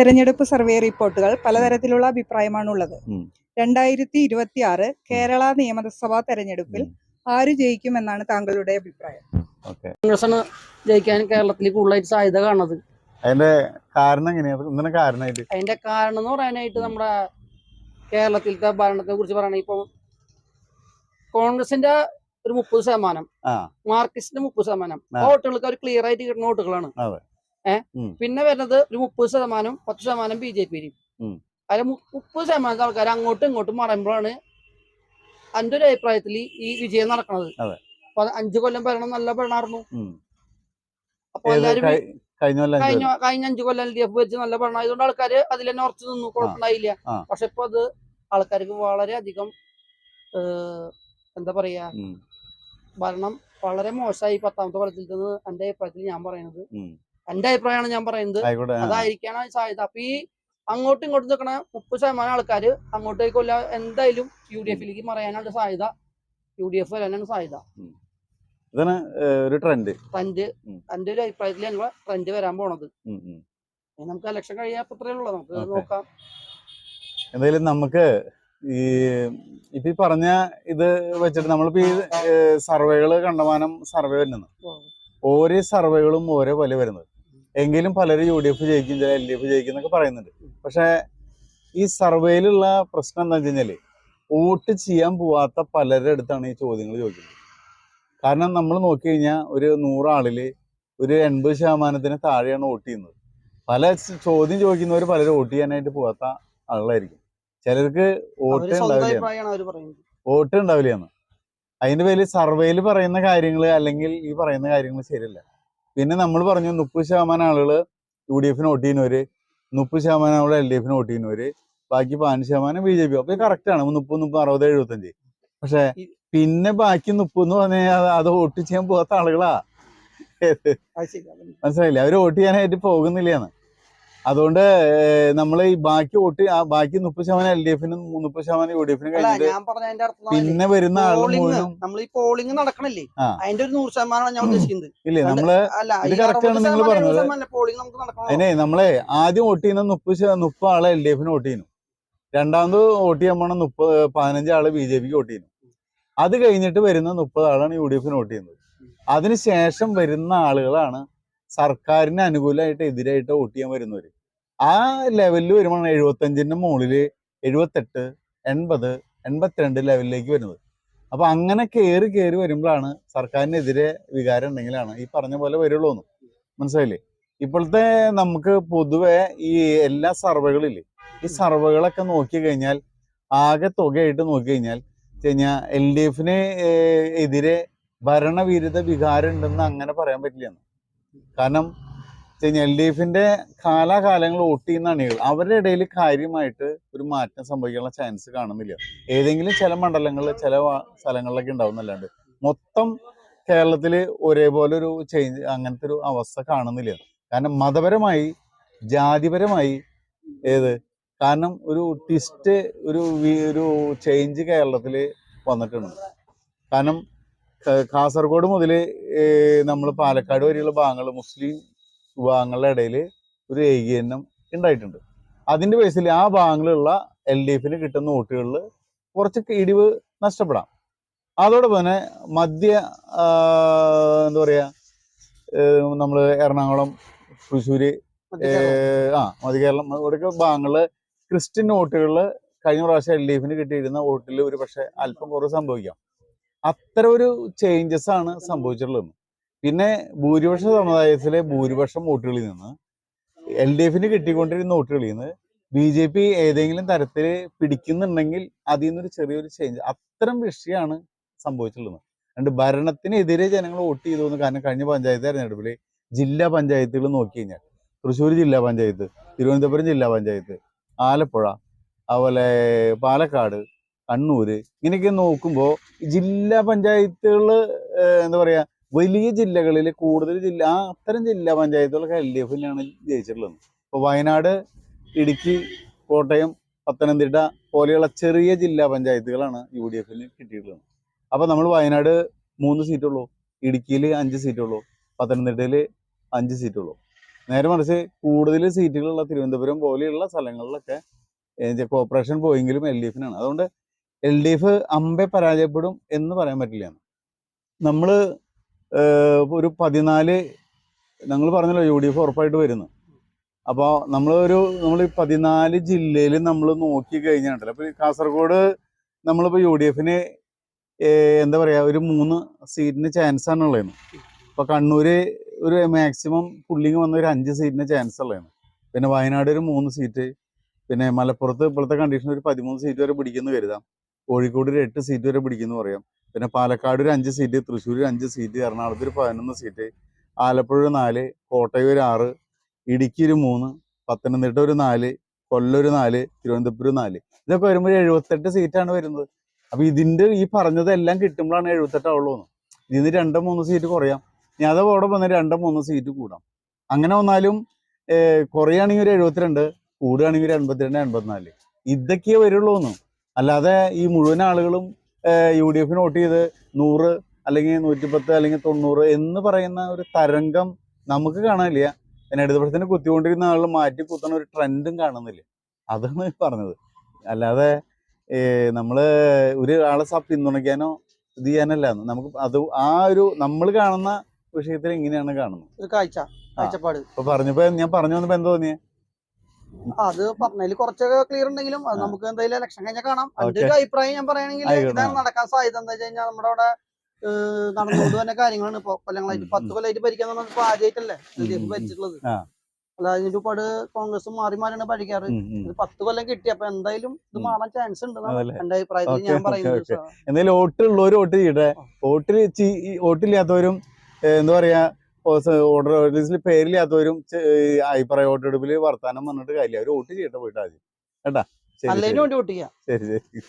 തെരഞ്ഞെടുപ്പ് സർവേ റിപ്പോർട്ടുകൾ പലതരത്തിലുള്ള അഭിപ്രായമാണ് ഉള്ളത് രണ്ടായിരത്തി ഇരുപത്തി ആറ് കേരള നിയമസഭാ തെരഞ്ഞെടുപ്പിൽ ആര് ജയിക്കും എന്നാണ് താങ്കളുടെ അഭിപ്രായം. കോൺഗ്രസ് ജയിക്കാൻ കേരളത്തിൽ കൂടുതലായിട്ട് സാധ്യത കാണുന്നത്. അതിന്റെ കാരണം എങ്ങനെയാണ് കാരണമായിട്ട്? അതിന്റെ കാരണം എന്ന് പറയാനായിട്ട് നമ്മുടെ കേരളത്തിലത്തെ ഭരണത്തെ കുറിച്ച് പറയണെങ്കിൽ ഇപ്പൊ കോൺഗ്രസിന്റെ ഒരു മുപ്പത് ശതമാനം മാർക്കിസ്റ്റിന്റെ മാർക്സിന്റെ മുപ്പത് ശതമാനം വോട്ടുകൾക്ക് അവർ ക്ലിയർ ആയിട്ട് കിട്ടുന്ന വോട്ടുകളാണ്. പിന്നെ വരുന്നത് ഒരു മുപ്പത് ശതമാനം പത്ത് ശതമാനം ബി ജെ പിയിലും അതിൽ മുപ്പത് ശതമാനത്തെ ആൾക്കാർ അങ്ങോട്ടും ഇങ്ങോട്ടും മറയുമ്പോഴാണ് എന്റെ ഒരു അഭിപ്രായത്തിൽ ഈ വിജയം നടക്കുന്നത്. അപ്പൊ അഞ്ചു കൊല്ലം ഭരണം നല്ല ഭരണമായിരുന്നു. അപ്പൊ എല്ലാരും എല്ലാവരും കഴി- കഴിഞ്ഞ അഞ്ച് കഴിഞ്ഞ അഞ്ചു കൊല്ലം എൽ ഡി എഫ് വെച്ച് നല്ല ഭരണം ആയതുകൊണ്ട് ആൾക്കാർ അതിൽ തന്നെ ഉറച്ചു നിന്നു. കുഴപ്പമുണ്ടായില്ല. പക്ഷെ ഇപ്പൊ അത് ആൾക്കാർക്ക് വളരെയധികം അധികം എന്താ പറയാ. ഭരണം വളരെ മോശമായി പത്താമത്തെ കൊല്ലത്തിൽ നിന്ന് എന്റെ അഭിപ്രായത്തിൽ ഞാൻ പറയുന്നത്. എന്റെ അഭിപ്രായമാണ് ഞാൻ പറയുന്നത്. അതായിരിക്കാണ് സാധ്യത. അപ്പൊ ഈ അങ്ങോട്ടും ഇങ്ങോട്ടും നിൽക്കണ മുപ്പത് ശതമാനം ആൾക്കാർ അങ്ങോട്ടേക്ക് കൊല്ല എന്തായാലും യു ഡി എഫിലേക്ക് മറയാനാണ് സാധ്യത. യു ഡി എഫ് വരാനാണ് സാധ്യത. ഇതാണ് ഒരു ട്രെൻഡ്. എന്റെ ഒരു അഭിപ്രായത്തിൽ ഞങ്ങൾ ട്രെൻഡ് വരാൻ പോണത്. നമുക്ക് ഇലക്ഷൻ കഴിയാപ്പത്രേ ഉള്ളൂ. നമുക്ക് നോക്കാം. എന്തായാലും നമുക്ക് ഈ ഇപ്പൊ ഈ പറഞ്ഞ ഇത് വെച്ചിട്ട് നമ്മളിപ്പോ ഈ സർവേകൾ കണ്ടമാനം സർവേ വരുന്നത് ഓരോ സർവേകളും ഓരോ പോലെ വരുന്നത്. എങ്കിലും പലരും യു ഡി എഫ് ജയിക്കും ചില എൽ ഡി എഫ് ജയിക്കും എന്നൊക്കെ പറയുന്നുണ്ട്. പക്ഷെ ഈ സർവേയിലുള്ള പ്രശ്നം എന്താ വെച്ച് കഴിഞ്ഞാൽ വോട്ട് ചെയ്യാൻ പോവാത്ത പലരുടെ അടുത്താണ് ഈ ചോദ്യങ്ങൾ ചോദിക്കുന്നത്. കാരണം നമ്മൾ നോക്കി കഴിഞ്ഞാൽ ഒരു നൂറാളിൽ ഒരു എൺപത് ശതമാനത്തിന് താഴെയാണ് വോട്ട് ചെയ്യുന്നത്. പല ചോദ്യം ചോദിക്കുന്നവർ പലരും വോട്ട് ചെയ്യാനായിട്ട് പോകാത്ത ആളുകളായിരിക്കും ചിലർക്ക് വോട്ട് ഉണ്ടാവില്ല. വോട്ട് ഉണ്ടാവില്ല എന്ന്. അതിന്റെ പേരിൽ സർവേയിൽ പറയുന്ന കാര്യങ്ങൾ അല്ലെങ്കിൽ ഈ പറയുന്ന കാര്യങ്ങൾ ശരിയല്ല. പിന്നെ നമ്മൾ പറഞ്ഞു മുപ്പത് ശതമാനം ആളുകൾ യു ഡി എഫിന് വോട്ട് ചെയ്യുന്നവര് മുപ്പത് ശതമാനം ആളുകൾ എൽ ഡി എഫിന് വോട്ട് ചെയ്യുന്നവര് ബാക്കി പതിനഞ്ച് ശതമാനം ബി ജെ പി. അപ്പൊ കറക്റ്റ് ആണ്. മുപ്പത് മുപ്പത് അറുപത് എഴുപത്തഞ്ച്. പക്ഷെ പിന്നെ ബാക്കി മുപ്പത് എന്ന് പറഞ്ഞാൽ അത് വോട്ട് ചെയ്യാൻ പോകാത്ത ആളുകളാ. മനസ്സിലായില്ലേ? അവർ വോട്ട് ചെയ്യാനായിട്ട് പോകുന്നില്ലാന്ന് അതുകൊണ്ട് നമ്മൾ ഈ ബാക്കി വോട്ട് ആ ബാക്കി മുപ്പത് ശതമാനം എൽ ഡി എഫിനും മുപ്പത് ശതമാനം യു ഡി എഫിനും കഴിഞ്ഞിട്ട് പിന്നെ വരുന്ന നമ്മൾ ഈ പോളിംഗ് നടക്കണല്ലേ. അതിന്റെ ഒരു നൂറ് ശതമാനമാണ് ഞാൻ ഉദ്ദേശിക്കുന്നത്. ഇല്ലേ നമ്മൾ ഇത് correct ആണ് നിങ്ങൾ പറഞ്ഞത്. അതിനെ നമ്മളെ ആദ്യം വോട്ട് ചെയ്യുന്ന മുപ്പത് മുപ്പത് ആളെ എൽ ഡി എഫിന് വോട്ട് ചെയ്യുന്നു. രണ്ടാമത് വോട്ട് ചെയ്യാൻ പോണ മുപ്പത് പതിനഞ്ച് ആൾ ബി ജെ പിക്ക് വോട്ട് ചെയ്യുന്നു. അത് കഴിഞ്ഞിട്ട് വരുന്ന മുപ്പത് ആളാണ് യു ഡി എഫിന് വോട്ട് ചെയ്യുന്നത്. അതിനുശേഷം വരുന്ന ആളുകളാണ് സർക്കാരിന് അനുകൂലമായിട്ട് എതിരായിട്ട് വോട്ട് ചെയ്യാൻ വരുന്നവര്. ആ ലെവലിൽ വരുമ്പോൾ എഴുപത്തഞ്ചിന്റെ മുകളിൽ എഴുപത്തെട്ട് എൺപത് എൺപത്തിരണ്ട് ലെവലിലേക്ക് വരുന്നത്. അപ്പൊ അങ്ങനെ കയറി കയറി വരുമ്പോഴാണ് സർക്കാരിനെതിരെ വികാരം ഉണ്ടെങ്കിലാണ് ഈ പറഞ്ഞ പോലെ വരുള്ളൂ എന്ന്. മനസ്സിലായില്ലേ? ഇപ്പോഴത്തെ നമുക്ക് പൊതുവെ ഈ എല്ലാ സർവേകളില്ലേ ഈ സർവേകളൊക്കെ നോക്കി കഴിഞ്ഞാൽ ആകെ തുകയായിട്ട് നോക്കി കഴിഞ്ഞാൽ കഴിഞ്ഞാൽ എൽ ഡി എഫിന് എതിരെ ഭരണവിരുദ്ധ വികാരം ഉണ്ടെന്ന് അങ്ങനെ പറയാൻ പറ്റില്ല കാരണം എൽ ഡി എഫിന്റെ കാലാകാലങ്ങൾ വോട്ട് ചെയ്യുന്ന അണികൾ അവരുടെ ഇടയിൽ കാര്യമായിട്ട് ഒരു മാറ്റം സംഭവിക്കാനുള്ള ചാൻസ് കാണുന്നില്ല. ഏതെങ്കിലും ചില മണ്ഡലങ്ങളിൽ ചില സ്ഥലങ്ങളിലൊക്കെ ഉണ്ടാവുന്നല്ലാണ്ട്. മൊത്തം കേരളത്തിൽ ഒരേപോലെ ഒരു ചേഞ്ച് അങ്ങനത്തെ ഒരു അവസ്ഥ കാണുന്നില്ല. കാരണം മതപരമായി ജാതിപരമായി ഏത്? കാരണം ഒരു ട്വിസ്റ്റ് ഒരു ഒരു ചേഞ്ച് കേരളത്തിൽ വന്നിട്ടുണ്ട്. കാരണം കാസർഗോഡ് മുതൽ നമ്മൾ പാലക്കാട് വരെയുള്ള ഭാഗങ്ങൾ മുസ്ലിം വിഭാഗങ്ങളുടെ ഇടയിൽ ഒരു ഏകീകരണം ഉണ്ടായിട്ടുണ്ട്. അതിന്റെ ബേസിൽ ആ ഭാഗങ്ങളിലുള്ള എൽ ഡി എഫിന് കിട്ടുന്ന വോട്ടുകളിൽ കുറച്ച് ഇടിവ് നഷ്ടപ്പെടാം. അതോടൊപ്പം തന്നെ മധ്യ എന്താ പറയുക നമ്മൾ എറണാകുളം തൃശ്ശൂര് ആ ആ മധ്യകേരളം ഇവിടെയൊക്കെ ഭാഗങ്ങളിൽ ക്രിസ്ത്യൻ വോട്ടുകളിൽ കഴിഞ്ഞ പ്രാവശ്യം എൽ ഡി എഫിന് കിട്ടിയിരുന്ന വോട്ടിൽ ഒരു പക്ഷേ അല്പം കുറവ് സംഭവിക്കാം. അത്തരം ഒരു ചേഞ്ചസ് ആണ് സംഭവിച്ചിട്ടുള്ളത്. പിന്നെ ഭൂരിപക്ഷ സമുദായത്തിലെ ഭൂരിപക്ഷം വോട്ടുകളിൽ നിന്ന് എൽ ഡി എഫിന് കിട്ടിക്കൊണ്ടിരുന്ന വോട്ടുകളിൽ നിന്ന് ബി ജെ പി ഏതെങ്കിലും തരത്തിൽ പിടിക്കുന്നുണ്ടെങ്കിൽ അതിൽ നിന്നൊരു ചെറിയൊരു ചേഞ്ച് അത്തരം വിഷയമാണ് സംഭവിച്ചിട്ടുള്ളത്. അതുകൊണ്ട് ഭരണത്തിനെതിരെ ജനങ്ങൾ വോട്ട് ചെയ്തു എന്ന് കാരണം കഴിഞ്ഞ പഞ്ചായത്ത് തെരഞ്ഞെടുപ്പിൽ ജില്ലാ പഞ്ചായത്തുകൾ നോക്കി കഴിഞ്ഞാൽ. തൃശ്ശൂർ ജില്ലാ പഞ്ചായത്ത് തിരുവനന്തപുരം ജില്ലാ പഞ്ചായത്ത് ആലപ്പുഴ അതുപോലെ പാലക്കാട് കണ്ണൂര്. ഇങ്ങനെയൊക്കെ നോക്കുമ്പോൾ ജില്ലാ പഞ്ചായത്തുകൾ എന്താ പറയാ വലിയ ജില്ലകളിൽ കൂടുതൽ ജില്ല ആ അത്തരം ജില്ലാ പഞ്ചായത്തുകളൊക്കെ എൽ ഡി എഫിലാണ് ജയിച്ചിട്ടുള്ളത്. ഇപ്പോൾ വയനാട് ഇടുക്കി കോട്ടയം പത്തനംതിട്ട പോലെയുള്ള ചെറിയ ജില്ലാ പഞ്ചായത്തുകളാണ് യു ഡി എഫിന് കിട്ടിയിട്ടുള്ളത്. അപ്പോൾ നമ്മൾ വയനാട് മൂന്ന് സീറ്റുള്ളൂ ഇടുക്കിയിൽ അഞ്ച് സീറ്റുള്ളൂ പത്തനംതിട്ടയിൽ അഞ്ച് സീറ്റുള്ളൂ. നേരെ മറിച്ച് കൂടുതൽ സീറ്റുകളുള്ള തിരുവനന്തപുരം പോലെയുള്ള സ്ഥലങ്ങളിലൊക്കെ കോർപ്പറേഷൻ പോയെങ്കിലും എൽ ഡി എഫിനാണ്. അതുകൊണ്ട് എൽ ഡി എഫ് അമ്പെ പരാജയപ്പെടും എന്ന് പറയാൻ പറ്റില്ല. നമ്മൾ ഒരു പതിനാല് ഞങ്ങൾ പറഞ്ഞല്ലോ യു ഡി എഫ് ഉറപ്പായിട്ട് വരുന്നു. അപ്പോൾ നമ്മളൊരു നമ്മൾ പതിനാല് ജില്ലയിൽ നമ്മൾ നോക്കി കഴിഞ്ഞിട്ടുണ്ടല്ലോ അപ്പോൾ കാസർഗോഡ് നമ്മളിപ്പോൾ യു ഡി എഫിന് എന്താ പറയുക ഒരു മൂന്ന് സീറ്റിന് ചാൻസ് ആണ് ഉള്ളതെന്ന് ഇപ്പോൾ കണ്ണൂര് ഒരു മാക്സിമം പുള്ളിങ് വന്ന ഒരു അഞ്ച് സീറ്റിന് ചാൻസ് ഉള്ളതാണ് പിന്നെ വയനാട് ഒരു മൂന്ന് സീറ്റ്. പിന്നെ മലപ്പുറത്ത് ഇപ്പോഴത്തെ കണ്ടീഷൻ ഒരു പതിമൂന്ന് സീറ്റ് വരെ പിടിക്കുന്നു കരുതാം. കോഴിക്കോട് ഒരു എട്ട് സീറ്റ് വരെ പിടിക്കുന്നു പറയാം. പിന്നെ പാലക്കാട് ഒരു അഞ്ച് സീറ്റ് തൃശ്ശൂർ ഒരു അഞ്ച് സീറ്റ് എറണാകുളത്ത് ഒരു പതിനൊന്ന് സീറ്റ് ആലപ്പുഴ ഒരു നാല് കോട്ടയം ഒരു ആറ് ഇടുക്കി ഒരു മൂന്ന് പത്തനംതിട്ട ഒരു നാല് കൊല്ലം ഒരു നാല് തിരുവനന്തപുരം നാല്. ഇതൊക്കെ വരുമ്പോൾ എഴുപത്തെട്ട് സീറ്റാണ് വരുന്നത്. അപ്പൊ ഇതിന്റെ ഈ പറഞ്ഞതെല്ലാം കിട്ടുമ്പോഴാണ് എഴുപത്തെട്ടാവുള്ളൂ ഇതിന് രണ്ടോ മൂന്ന് സീറ്റ് കുറയാം. ഇനി അവിടെ വന്ന് രണ്ടോ മൂന്നോ സീറ്റ് കൂടാം. അങ്ങനെ വന്നാലും കുറയുകയാണെങ്കിൽ ഒരു എഴുപത്തിരണ്ട് കൂടുകയാണെങ്കിൽ ഒരു എൺപത്തിരണ്ട് എൺപത്തിനാല് ഇതൊക്കെയേ വരുള്ളൂ എന്ന്. അല്ലാതെ ഈ മുഴുവൻ ആളുകളും യു ഡി എഫിന് വോട്ട് ചെയ്ത് നൂറ് അല്ലെങ്കിൽ നൂറ്റിപ്പത്ത് അല്ലെങ്കിൽ തൊണ്ണൂറ് എന്ന് പറയുന്ന ഒരു തരംഗം നമുക്ക് കാണാനില്ല. പിന്നെ ഇടതുപക്ഷത്തിന് കുത്തിക്കൊണ്ടിരുന്ന ആളുകൾ മാറ്റി കുത്തുന്ന ഒരു ട്രെൻഡും കാണുന്നില്ല. അതാണ് പറഞ്ഞത്. അല്ലാതെ നമ്മൾ നമ്മൾ ഒരു ആളെ സ പിന്തുണയ്ക്കാനോ ഇത് ചെയ്യാനല്ല. നമുക്ക് അത് ആ ഒരു നമ്മൾ കാണുന്ന വിഷയത്തിൽ ഇങ്ങനെയാണ് കാണുന്നത്. ഒരു കാഴ്ച കാഴ്ചപ്പാട്. പറഞ്ഞപ്പോ ഞാൻ പറഞ്ഞു വന്നപ്പോ എന്താ തോന്നിയേ? അത് പറഞ്ഞതിൽ കുറച്ചൊക്കെ ക്ലിയർ ഉണ്ടെങ്കിലും അത് നമുക്ക് എന്തായാലും ഇലക്ഷൻ കഴിഞ്ഞാൽ കാണാം അതിന്റെ. ഒരു അഭിപ്രായം ഞാൻ പറയുകയാണെങ്കിൽ. ഇതാണ് നടക്കാൻ സാധ്യത എന്താ വെച്ച് കഴിഞ്ഞാൽ നമ്മുടെ അവിടെ നടന്നുകൊണ്ട് തന്നെ കാര്യങ്ങളാണ് ഇപ്പൊ കൊല്ലങ്ങളായിട്ട് പത്ത് കൊല്ലായിട്ട് കൊല്ലമായിട്ട് ഭരിക്കാൻ ഇപ്പൊ ആദ്യമായിട്ടല്ലേ എൽ ഡി എഫ് ഭരിച്ചിട്ടുള്ളത് അല്ല അതിന് ഒരുപാട് കോൺഗ്രസ് മാറി മാറിയാണ് ഭരിക്കാറ്. ഇത് പത്ത് കൊല്ലം കിട്ടി അപ്പൊ എന്തായാലും ഇത്. മാറാൻ ചാൻസ് ഉണ്ട്? എന്റെ അഭിപ്രായത്തിൽ ഞാൻ പറയുന്നത്. എന്തായാലും വോട്ട് ഉള്ളവർ വോട്ട് ചെയ്യട്ടെ വോട്ടിൽ വോട്ടില്ലാത്തവരും എന്താ പറയാ ഓർഡർ ലിസ്റ്റിൽ പേരില്ലാത്തവരും അഭിപ്രായ വോട്ടെടുപ്പിൽ വർത്താനം വന്നിട്ട് കാര്യമില്ല. അവർ വോട്ട് ചെയ്യട്ടെ പോയിട്ട് ആദ്യം. കേട്ടാ? ശരി ശരി.